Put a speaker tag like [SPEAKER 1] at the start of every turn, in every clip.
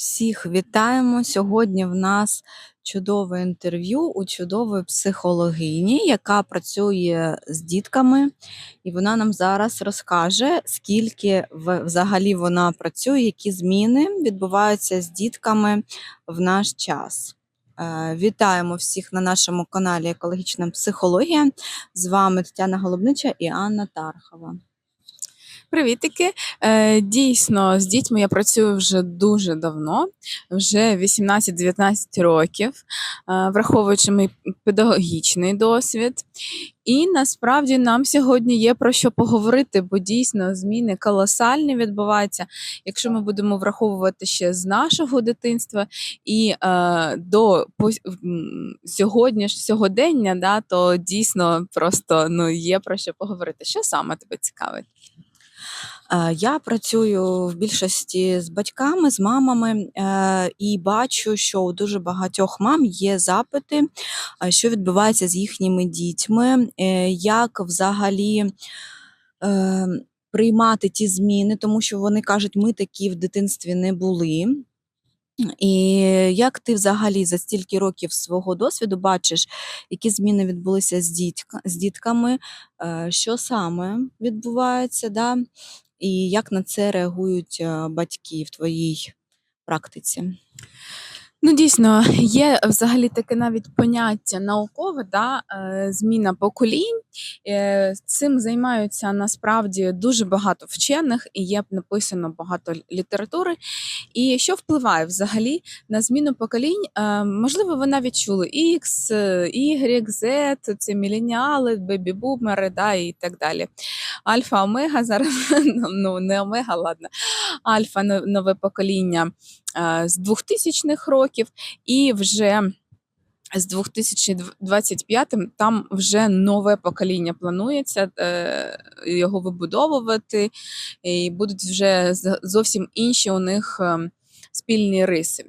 [SPEAKER 1] Всіх вітаємо. Сьогодні в нас чудове інтерв'ю у чудової психологині, яка працює з дітками, і вона нам зараз розкаже, скільки взагалі вона працює, які зміни відбуваються з дітками в наш час. Е, Вітаємо всіх на нашому каналі Екологічна психологія. З вами Тетяна Голубнича і Анна Тархова.
[SPEAKER 2] Привітики. Е, Дійсно, з дітьми я працюю вже дуже давно, вже 18-19 років, е, враховуючи мій педагогічний досвід. І насправді нам сьогодні є про що поговорити, бо дійсно зміни колосальні відбуваються. Якщо ми будемо враховувати ще з нашого дитинства і е, до м, сьогодні ж сьогодення, да, то дійсно просто ну, є про що поговорити. Що саме тебе цікавить?
[SPEAKER 1] Е, Я працюю в більшості з батьками, з мамами, е, і бачу, що у дуже багатьох мам є запити, е, що відбувається з їхніми дітьми, як взагалі приймати ті зміни, тому що вони кажуть, ми такі в дитинстві не були. І як ти взагалі за стільки років свого досвіду бачиш, які зміни відбулися з, дітка, з дітками, що саме відбувається, да? І як на це реагують е, батьки в твоїй практиці?
[SPEAKER 2] Ну, дійсно, є взагалі таке навіть поняття наукове, да, е, зміна поколінь. Е, Цим займаються насправді дуже багато вчених і є написано багато літератури. І що впливає взагалі на зміну поколінь? Е, Можливо, ви навіть чули X, Y, Z, це міленіали, бебі-бумери, да, і так далі. Альфа, омега зараз, ну не омега, ладно. альфа нове покоління з 2000-х років, і вже з 2025 там вже нове покоління планується е, його вибудовувати, і будуть вже зовсім інші у них е, спільні риси.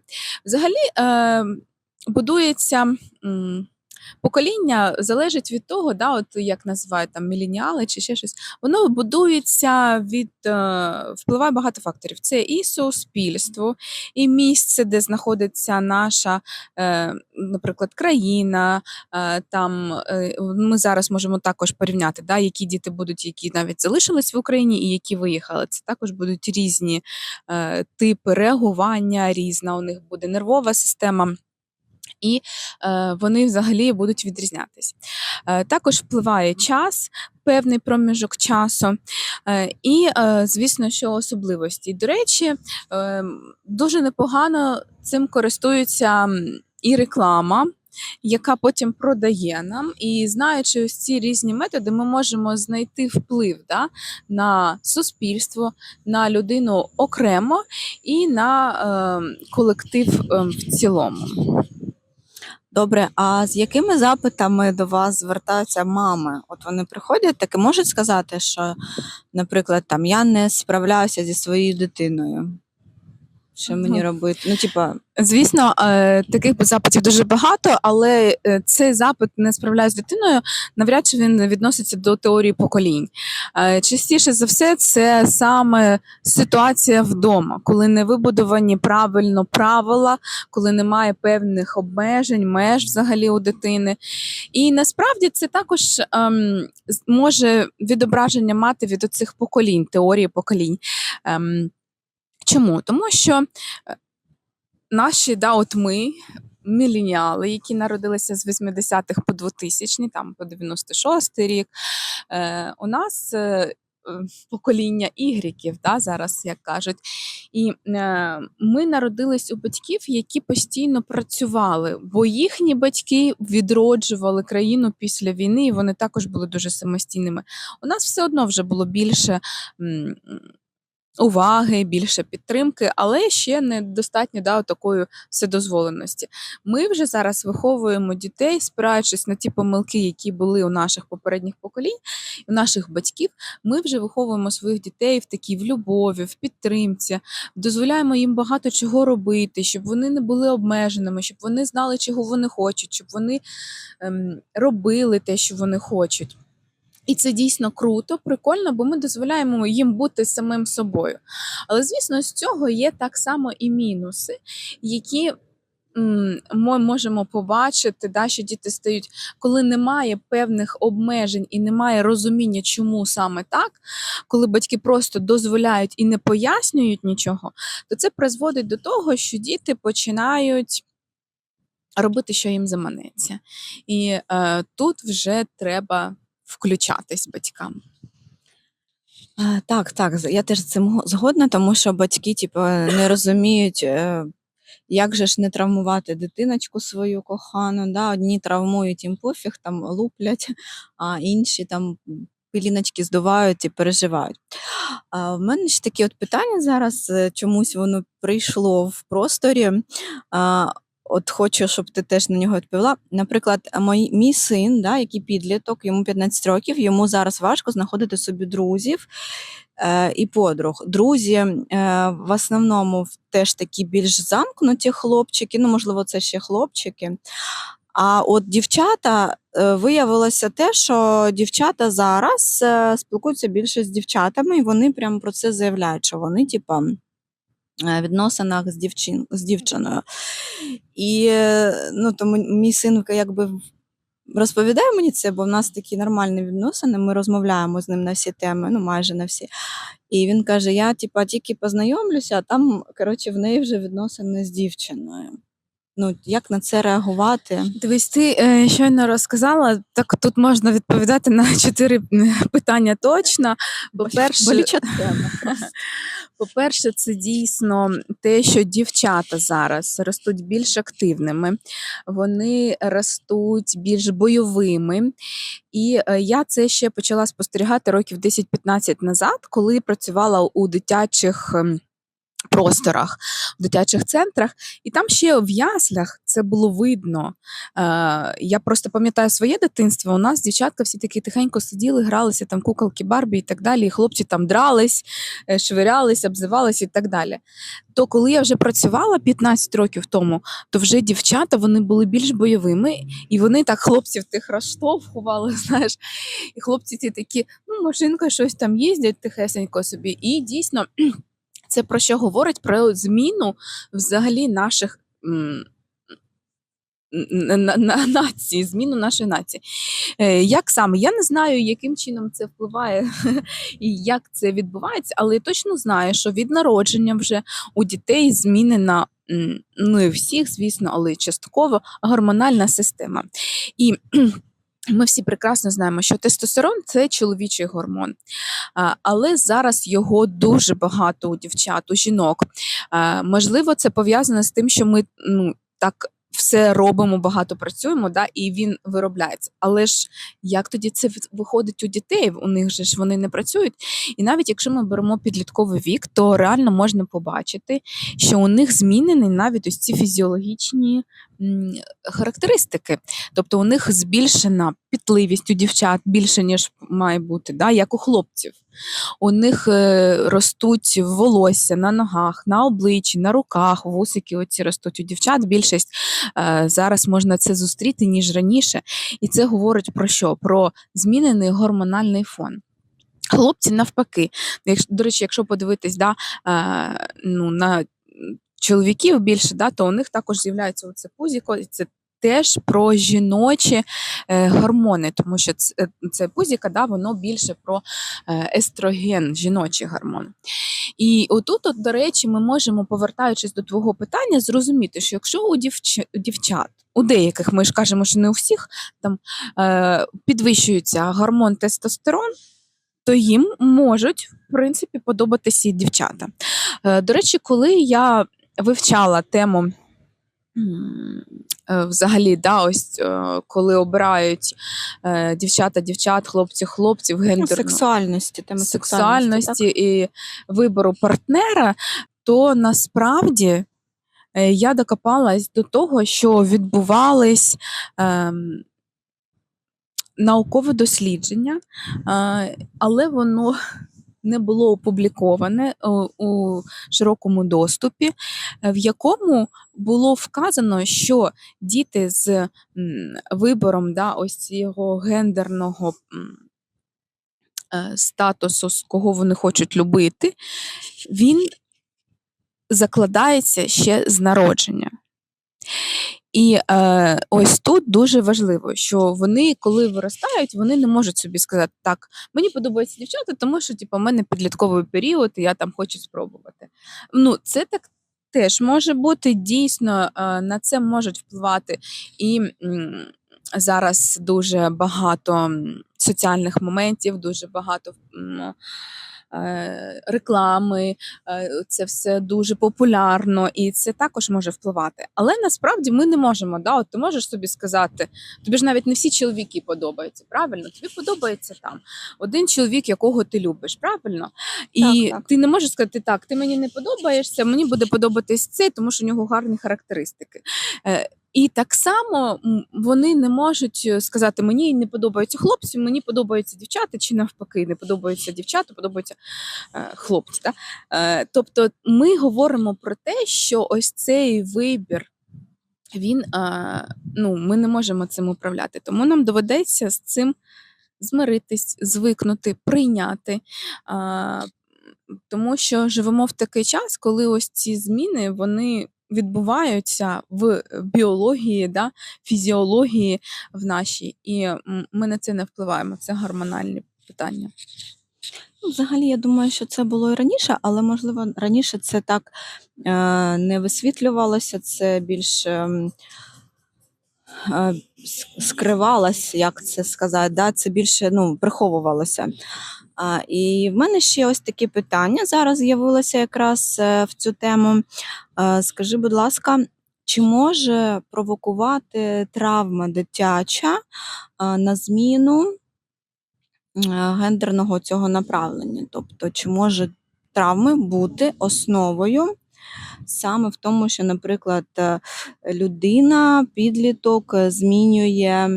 [SPEAKER 2] Взагалі е, будується. Покоління залежить від того, да, от як називають там міленіали чи ще щось, воно будується від е, впливає багато факторів. Це і суспільство, і місце, де знаходиться наша, е, наприклад, країна. Е, там ми зараз можемо також порівняти, да, які діти будуть, які навіть залишились в Україні, і які виїхали. Це також будуть різні типи реагування, різна у них буде нервова система. І е, вони взагалі будуть відрізнятись. Е, також впливає час, певний проміжок часу, е, і, звісно, що особливості. До речі, дуже непогано цим користується і реклама. Яка потім продає нам, і знаючи ось ці різні методи, ми можемо знайти вплив да, на суспільство, на людину окремо і на е, колектив е, в цілому.
[SPEAKER 1] Добре, а з якими запитами до вас звертаються мами? От вони приходять так і можуть сказати, що, наприклад, там я не справляюся зі своєю дитиною. Що мені робити? Ну, типа,
[SPEAKER 2] Звісно, е, таких запитів дуже багато, але е, цей запит не справляюсь з дитиною. Навряд чи він відноситься до теорії поколінь. Е, Частіше за все, це саме ситуація вдома, коли не вибудовані правильно правила, коли немає певних обмежень, меж взагалі у дитини. І насправді це також ем, може відображення мати від оцих поколінь, теорії поколінь. Ем, Чому? Тому що е, наші, да, от ми, міленіали, які народилися з 80-х по 2000 там по 96-й рік, е, у нас. е, е, Покоління ігріків, да, зараз як кажуть. І е, ми народились у батьків, які постійно працювали, бо їхні батьки відроджували країну після війни, і вони також були дуже самостійними. У нас все одно вже було більше м, уваги, більше підтримки, але ще недостатньо да, такої вседозволеності. Ми вже зараз виховуємо дітей, спираючись на ті помилки, які були у наших попередніх поколінь, у наших батьків. Ми вже виховуємо своїх дітей в такій в любові, в підтримці, дозволяємо їм багато чого робити, щоб вони не були обмеженими, щоб вони знали, чого вони хочуть, щоб вони ем, робили те, що вони хочуть. І це дійсно круто, прикольно, бо ми дозволяємо їм бути самим собою. Але, звісно, з цього є так само і мінуси, які ми можемо побачити, да, що діти стають, коли немає певних обмежень і немає розуміння, чому саме так, коли батьки просто дозволяють і не пояснюють нічого, то це призводить до того, що діти починають. Робити, що їм заманеться. І е, тут вже треба включатись батькам.
[SPEAKER 1] Так, так, я теж з цим згодна, тому що батьки, типу, не розуміють, е, як же ж не травмувати дитиночку свою кохану. Да? Одні травмують їм пофіг, там луплять, а інші там піліночки здувають і переживають. А в мене ж таке от питання зараз, е, чомусь воно прийшло в просторі. А, От хочу, щоб ти теж на нього відповіла. Наприклад, мій, мій син, да, який підліток, йому 15 років, йому зараз важко знаходити собі друзів е, і подруг. Друзі е, в основному теж такі більш замкнуті хлопчики, ну, можливо, це ще хлопчики. А от дівчата е, виявилося те, що дівчата зараз е, спілкуються більше з дівчатами, і вони прямо про це заявляють, що вони, типа, відносинах з, дівчин, з дівчиною. І е, ну, тому мій син якби розповідає мені це, бо в нас такі нормальні відносини, ми розмовляємо з ним на всі теми, ну майже на всі. І він каже: я типа тільки познайомлюся, а там, коротше, в неї вже відносини з дівчиною. Ну, як на це реагувати?
[SPEAKER 2] Дивись, ти е, щойно розказала, так тут можна відповідати на чотири питання точно. По-перше,
[SPEAKER 1] Болюча тема.
[SPEAKER 2] По-перше, це дійсно те, що дівчата зараз ростуть більш активними, вони ростуть більш бойовими. І е, я це ще почала спостерігати років 10-15 назад, коли працювала у дитячих. Просторах в дитячих центрах, і там ще в яслях це було видно. Е, я просто пам'ятаю своє дитинство. У нас дівчатка всі такі тихенько сиділи, гралися там куколки Барбі і так далі. І хлопці там дрались, е, швирялись, обзивались і так далі. То коли я вже працювала 15 років тому, то вже дівчата вони були більш бойовими, і вони так хлопців тих розштовхували, знаєш. І хлопці ті такі, ну, машинка щось там їздять тихесенько собі. І дійсно, це про що говорить? Про зміну взагалі наших. на, зміну нашої нації. Е, як саме? Я не знаю, яким чином це впливає і як це відбувається, але я точно знаю, що від народження вже у дітей змінена. Ну і всіх, звісно, але частково гормональна система. І ми всі прекрасно знаємо, що тестостерон це чоловічий гормон, але зараз його дуже багато у дівчат, у жінок. Можливо, це пов'язано з тим, що ми ну, так все робимо, багато працюємо, да, і він виробляється. Але ж як тоді це виходить у дітей? У них же ж вони не працюють. І навіть якщо ми беремо підлітковий вік, то реально можна побачити, що у них змінені навіть ось ці фізіологічні характеристики. Тобто у них збільшена пітливість у дівчат більше, ніж має бути, да, як у хлопців. У них е, ростуть волосся на ногах, на обличчі, на руках, вусики оці ростуть у дівчат. Більшість е, зараз можна це зустріти, ніж раніше. І це говорить про що? Про змінений гормональний фон. Хлопці навпаки, до речі, якщо подивитись да, е, ну, на чоловіків більше, да, то у них також з'являється оце пузіко, і це теж про жіночі е, гормони, тому що це, е, це пузіка, да, воно більше про е, естроген, жіночий гормон. І отут, от, до речі, ми можемо, повертаючись до твого питання, зрозуміти, що якщо у, дівч... дівчат, у деяких, ми ж кажемо, що не у всіх, там е, підвищується гормон тестостерон, то їм можуть, в принципі, подобатися і дівчата. Е, до речі, коли я вивчала тему. е, Взагалі, да, ось е, коли обирають е, дівчата, дівчат, хлопці, хлопців,
[SPEAKER 1] Ну, сексуальності, тема
[SPEAKER 2] сексуальності і вибору партнера, то насправді я докопалась до того, що відбувались ем, наукове дослідження, е, але воно не було опубліковане у, у широкому доступі, е, в якому було вказано, що діти з вибором да, ось цього гендерного е, статусу, з кого вони хочуть любити, він закладається ще з народження. І е, ось тут дуже важливо, що вони, коли виростають, вони не можуть собі сказати, так, мені подобаються дівчата, тому що типу, у мене підлітковий період, і я там хочу спробувати. Ну, це так теж може бути дійсно е, на це можуть впливати і м, зараз дуже багато соціальних моментів, дуже багато е, реклами, е, це все дуже популярно, і це також може впливати. Але насправді ми не можемо. Да? От ти можеш собі сказати, тобі ж навіть не всі чоловіки подобаються, правильно? Тобі подобається там один чоловік, якого ти любиш, правильно? І
[SPEAKER 1] Так, так.
[SPEAKER 2] ти не можеш сказати, так, ти мені не подобаєшся, мені буде подобатись цей, тому що у нього гарні характеристики. Е, і так само вони не можуть сказати, мені не подобаються хлопці, мені подобаються дівчата, чи навпаки, не подобаються дівчата, подобаються е, хлопці. Да? Е, тобто ми говоримо про те, що ось цей вибір. Він е, ну, ми не можемо цим управляти, тому нам доведеться з цим змиритись, звикнути, прийняти. Е, тому що живемо в такий час, коли ось ці зміни вони відбуваються в біології, да, фізіології в нашій, і ми на це не впливаємо. Це гормональні питання.
[SPEAKER 1] Ну, взагалі, я думаю, що це було і раніше, але можливо раніше це так е, не висвітлювалося, це більш е, с- скривалось, як це сказати, да? це більше ну, приховувалося. І в мене ще ось такі питання зараз з'явилося якраз е, в цю тему. Е, скажи, будь ласка, чи може провокувати травма дитяча е, на зміну е, гендерного цього направлення? Тобто, чи може травми бути основою саме в тому, що, наприклад, е, людина, підліток е, змінює,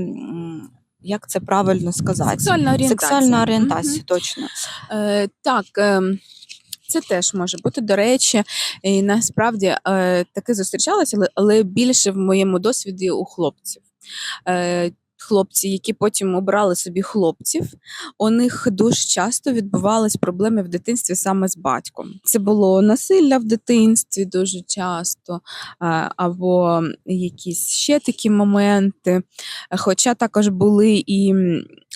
[SPEAKER 1] як це правильно сказати?
[SPEAKER 2] Сексуальна орієнтація.
[SPEAKER 1] Сексуальна орієнтація, точно.
[SPEAKER 2] Е, так, е, це теж може бути. До речі, і насправді е, таке зустрічалося, але, але більше в моєму досвіді у хлопців. Е, Хлопці, які потім обрали собі хлопців, у них дуже часто відбувались проблеми в дитинстві саме з батьком. Це було насилля в дитинстві дуже часто, або якісь ще такі моменти. Хоча також були і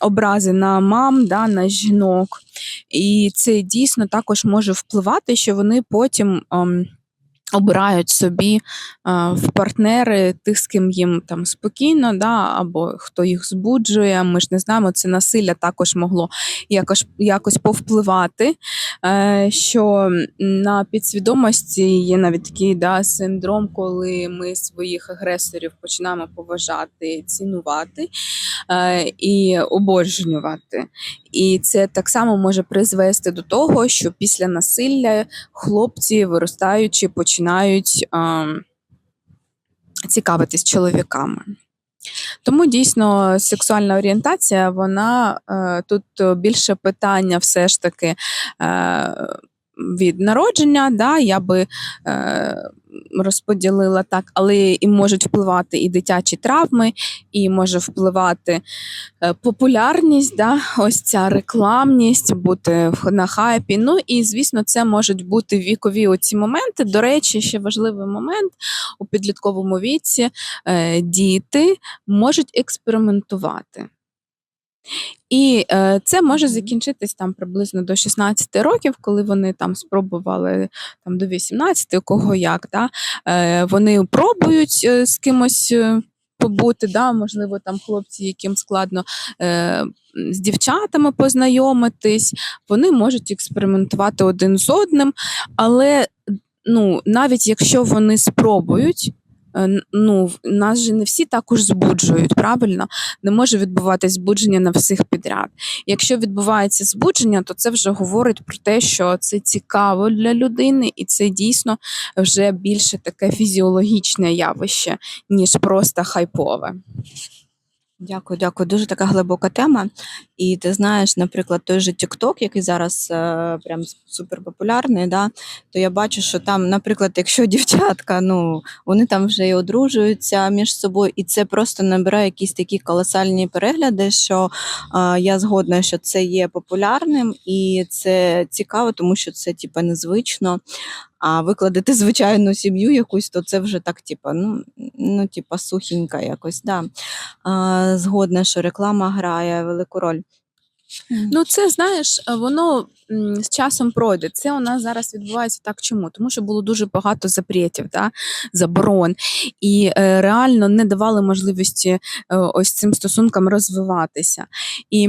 [SPEAKER 2] образи на мам, да, на жінок. І це дійсно також може впливати, що вони потім обирають собі е, в партнери тих, з ким їм там спокійно, да, або хто їх збуджує. Ми ж не знаємо, це насилля також могло якось, якось повпливати. Е, що на підсвідомості є навіть такий да, синдром, коли ми своїх агресорів починаємо поважати, цінувати е, і обожнювати. І це так само може призвести до того, що після насилля хлопці, виростаючи, починають е, цікавитись чоловіками. Тому дійсно сексуальна орієнтація, вона е, тут більше питання все ж таки е, від народження. Да, я би е, розподілила так, але і можуть впливати і дитячі травми, і може впливати е, популярність, да, ось ця рекламність, бути на хайпі. Ну і звісно, це можуть бути вікові оці моменти. До речі, ще важливий момент у підлітковому віці е, діти можуть експериментувати. І е, це може закінчитись там приблизно до 16 років, коли вони там спробували там до 18, у кого як, да, е, вони пробують е, з кимось е, побути, да, можливо, там хлопці, яким складно е, з дівчатами познайомитись, вони можуть експериментувати один з одним, але ну, навіть якщо вони спробують, ну, нас же не всі також збуджують, правильно? Не може відбуватись збудження на всіх підряд. Якщо відбувається збудження, то це вже говорить про те, що це цікаво для людини, і це дійсно вже більше таке фізіологічне явище, ніж просто хайпове.
[SPEAKER 1] Дякую, дякую. Дуже така глибока тема. І ти знаєш, наприклад, той же TikTok, який зараз е, прям суперпопулярний, да, то я бачу, що там, наприклад, якщо дівчатка, ну вони там вже і одружуються між собою, і це просто набирає якісь такі колосальні перегляди, що е, я згодна, що це є популярним, і це цікаво, тому що це типа незвично. А викладати звичайну сім'ю якусь, то це вже так, типа, ну, ну, типа, сухенька якось. Да. А, згодна, що реклама грає велику роль.
[SPEAKER 2] Ну, це знаєш, воно з часом пройде. Це у нас зараз відбувається так. Чому? Тому що було дуже багато запретів, да? заборон, і е, реально не давали можливості е, ось цим стосункам розвиватися. І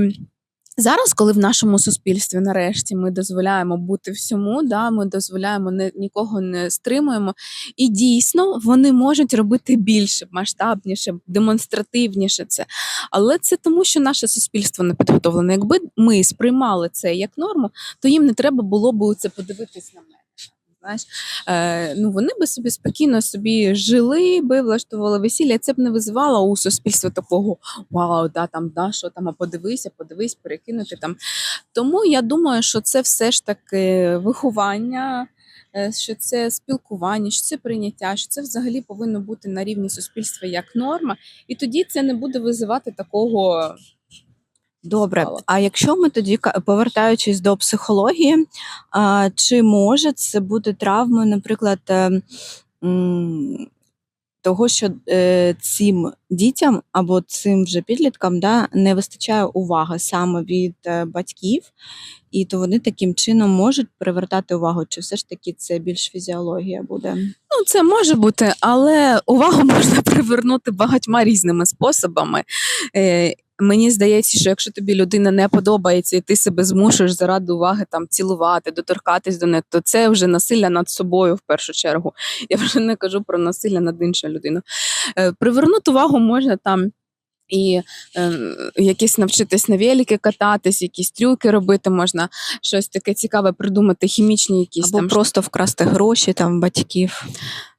[SPEAKER 2] Зараз, коли в нашому суспільстві нарешті ми дозволяємо бути всьому, да, ми дозволяємо не нікого не стримуємо, і дійсно вони можуть робити більше, масштабніше, демонстративніше це. Але це тому, що наше суспільство не підготовлене. Якби ми сприймали це як норму, то їм не треба було б це подивитись на мене. Знаєш, е, ну вони би собі спокійно собі жили би, влаштували весілля. Це б не визивало у суспільства такого вау, да там да, що там, а подивися, подивись, перекинути там. Тому я думаю, що це все ж таки виховання, е, що це спілкування, що це прийняття, що це взагалі повинно бути на рівні суспільства як норма, і тоді це не буде визивати такого.
[SPEAKER 1] Добре, а якщо ми тоді повертаючись до психології, чи може це бути травмою, наприклад, е, того, що е, цим дітям або цим вже підліткам да, не вистачає уваги саме від е, батьків, і то вони таким чином можуть привертати увагу, чи все ж таки це більш фізіологія буде?
[SPEAKER 2] Ну, це може бути, але увагу можна привернути багатьма різними способами. Мені здається, що якщо тобі людина не подобається, і ти себе змушуєш заради уваги там цілувати, доторкатись до неї, то це вже насилля над собою в першу чергу. Я вже не кажу про насилля над іншою людиною. Е, Привернути увагу можна там. І е, якісь навчитись на велики кататись, якісь трюки робити, можна щось таке цікаве придумати, хімічні якісь
[SPEAKER 1] Або
[SPEAKER 2] там
[SPEAKER 1] просто вкрасти гроші там батьків.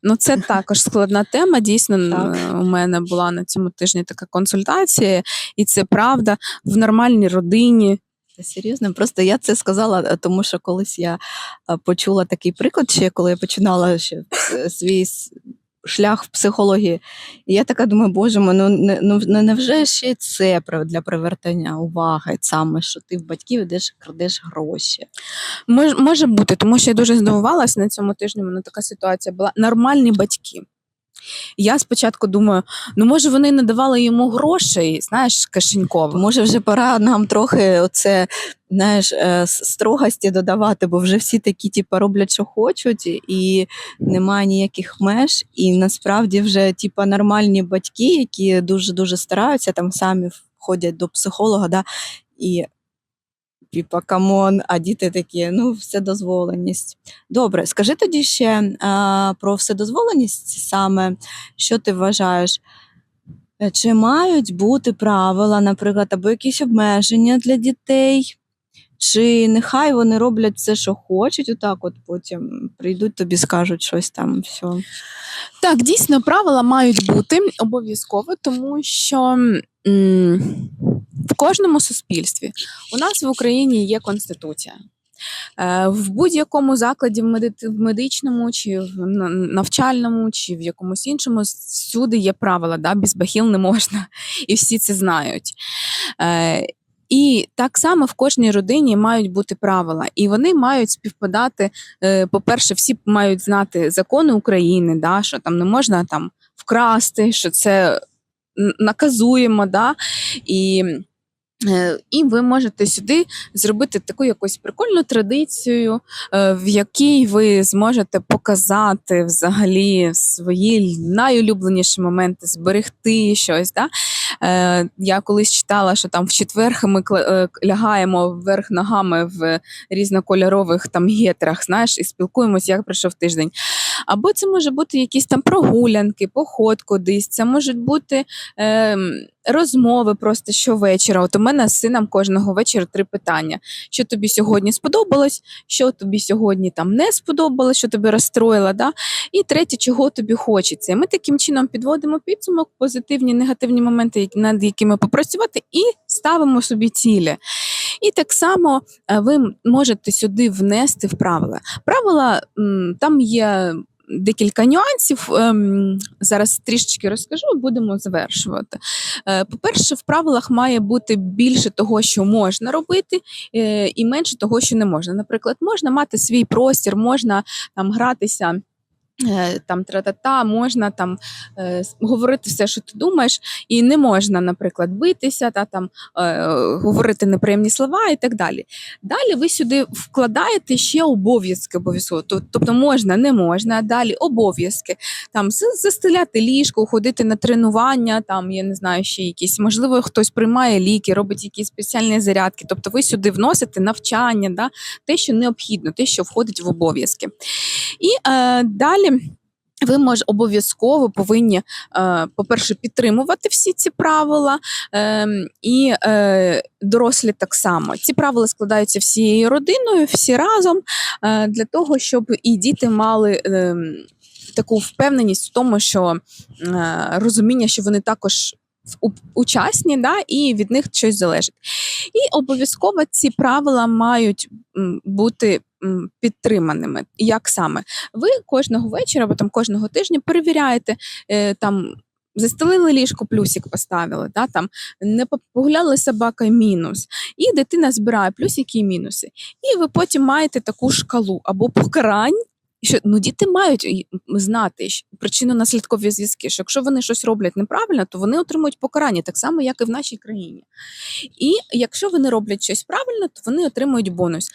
[SPEAKER 2] Ну, це також складна тема. Дійсно,
[SPEAKER 1] Так.
[SPEAKER 2] е, у мене була на цьому тижні така консультація, і це правда в нормальній родині.
[SPEAKER 1] Серйозно, просто я це сказала, е, тому що колись я е, почула такий приклад, ще коли я починала ще свій с- шлях в психології. І я така думаю, боже ну, не, ну невже ще це для привертання уваги, саме що ти в батьків ідеш крадеш гроші?
[SPEAKER 2] Мож, може бути, тому що я дуже здивувалася на цьому тижні. Мене така ситуація була. Нормальні батьки. Я спочатку думаю, ну може вони не давали йому грошей, знаєш, кишеньково.
[SPEAKER 1] Може, вже пора нам трохи оце, знаєш, е, строгості додавати, бо вже всі такі, типу, роблять, що хочуть, і немає ніяких меж. І насправді вже, типу, нормальні батьки, які дуже дуже стараються, там самі ходять до психолога, да, і типа камон, а діти такі, ну, вседозволеність. Добре, скажи тоді ще а, про вседозволеність саме, що ти вважаєш? Е, Чи мають бути правила, наприклад, або якісь обмеження для дітей? Чи нехай вони роблять все, що хочуть, отак от потім прийдуть тобі, скажуть щось там, все.
[SPEAKER 2] Так, дійсно, правила мають бути обов'язково, тому що м, кожному суспільстві у нас в Україні є конституція. Е, В будь-якому закладі в меди- медичному, чи в навчальному, чи в якомусь іншому всюди є правила, да? без бахіл не можна, і всі це знають. Е, І так само в кожній родині мають бути правила, і вони мають співпадати е, по-перше, всі мають знати закони України, да, що там не можна там вкрасти, що це наказуємо, да, і, і ви можете сюди зробити таку якусь прикольну традицію, е, в якій ви зможете показати взагалі свої найулюбленіші моменти, зберегти щось. Да? Е, я колись читала, що там в четвер ми е, лягаємо вверх ногами в різнокольорових там гетрах, знаєш, і спілкуємося, як пройшов тиждень. Або це може бути якісь там прогулянки, поход кудись, це можуть бути ем, розмови просто щовечора. От у мене з сином кожного вечора три питання: що тобі сьогодні сподобалось, що тобі сьогодні там не сподобалось, що тобі розстроїло, да? і третє, чого тобі хочеться. І ми таким чином підводимо підсумок, позитивні, негативні моменти, над якими попрацювати, і ставимо собі цілі. І так само е, ви можете сюди внести в правила. Правила там є. Декілька нюансів ем, зараз трішечки розкажу, будемо завершувати. Е, По-перше, в правилах має бути більше того, що можна робити, е, і менше того, що не можна. Наприклад, можна мати свій простір, можна там гратися. Е, Там тра-та-та, можна там е, говорити все, що ти думаєш, і не можна, наприклад, битися та там е, говорити неприємні слова і так далі. Далі ви сюди вкладаєте ще обов'язки обов'язково. Тобто можна, не можна, далі обов'язки. Там застеляти ліжко, ходити на тренування, там я не знаю, ще якісь, можливо, хтось приймає ліки, робить якісь спеціальні зарядки. Тобто ви сюди вносите навчання, да, те, що необхідно, те, що входить в обов'язки. І е, далі. Ви може обов'язково повинні, е, по-перше, підтримувати всі ці правила, ем, і е, дорослі так само. Ці правила складаються всією родиною, всі разом, е, для того, щоб і діти мали таку впевненість в тому, що е, розуміння, що вони також учасні, да, і від них щось залежить. І обов'язково ці правила мають бути підтриманими. Як саме? Ви кожного вечора або там кожного тижня перевіряєте е, там. Застелили ліжко, плюсик поставили, да, там не по- погуляли собака мінус. І дитина збирає плюсики і мінуси. І ви потім маєте таку шкалу або покарань. Що ну діти мають знати щ- причинно-наслідкові зв'язки. Що якщо вони щось роблять неправильно, то вони отримують покарання так само, як і в нашій країні. І якщо вони роблять щось правильно, то вони отримують бонус.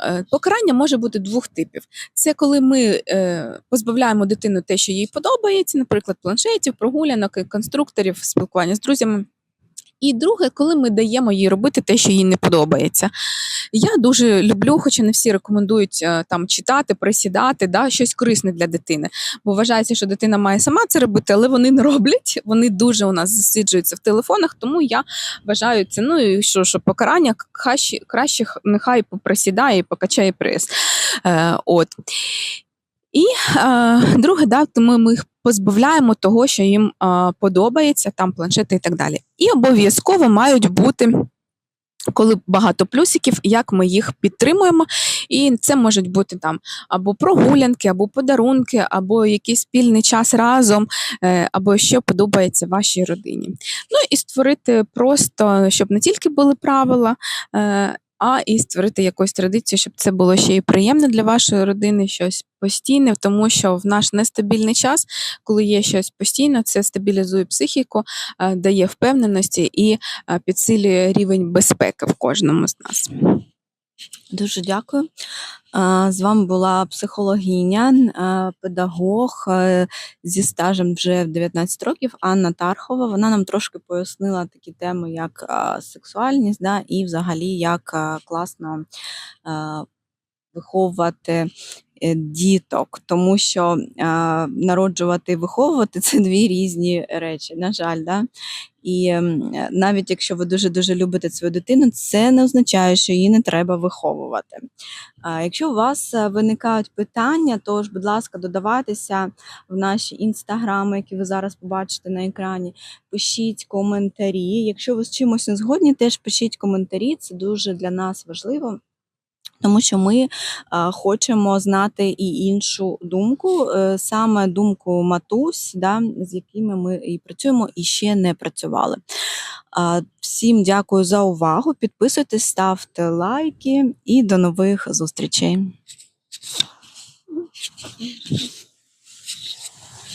[SPEAKER 2] Е, Покарання може бути двох типів: це коли ми е, позбавляємо дитину те, що їй подобається, наприклад, планшетів, прогулянок, конструкторів, спілкування з друзями. І друге, коли ми даємо їй робити те, що їй не подобається. Я дуже люблю, хоча не всі рекомендують е, там читати, присідати, да, щось корисне для дитини. Бо вважається, що дитина має сама це робити, але вони не роблять. Вони дуже у нас засиджуються в телефонах, тому я вважаю це. Ну і що, що покарання краще, краще нехай поприсідає і покачає прес. Е, от. І е, друге, да, тому ми їх позбавляємо того, що їм подобається, там планшети і так далі. І обов'язково мають бути. Коли багато плюсиків, як ми їх підтримуємо, і це можуть бути там або прогулянки, або подарунки, або якийсь спільний час разом, е, або що подобається вашій родині. Ну і створити просто, щоб не тільки були правила, е, а і створити якусь традицію, щоб це було ще й приємне для вашої родини, щось постійне, тому що в наш нестабільний час, коли є щось постійно, це стабілізує психіку, е, дає впевненості і е, підсилює рівень безпеки в кожному з нас.
[SPEAKER 1] Дуже дякую. З вами була психологиня, педагог е, зі стажем вже в 19 років Анна Тархова. Вона нам трошки пояснила такі теми, як сексуальність, да, і взагалі як класно виховувати діток, тому що а, народжувати і виховувати це дві різні речі, на жаль. Да? І е, навіть якщо ви дуже дуже любите свою дитину, це не означає, що її не треба виховувати. Якщо у вас е, виникають питання, то ж, будь ласка, додавайтеся в наші інстаграми, які ви зараз побачите на екрані. Пишіть коментарі. Якщо ви з чимось не згодні, теж пишіть коментарі. Це дуже для нас важливо. Тому що ми хочемо знати і іншу думку, е, саме думку матусь, да, з якими ми і працюємо і ще не працювали. Всім дякую за увагу. Підписуйтесь, ставте лайки і до нових зустрічей.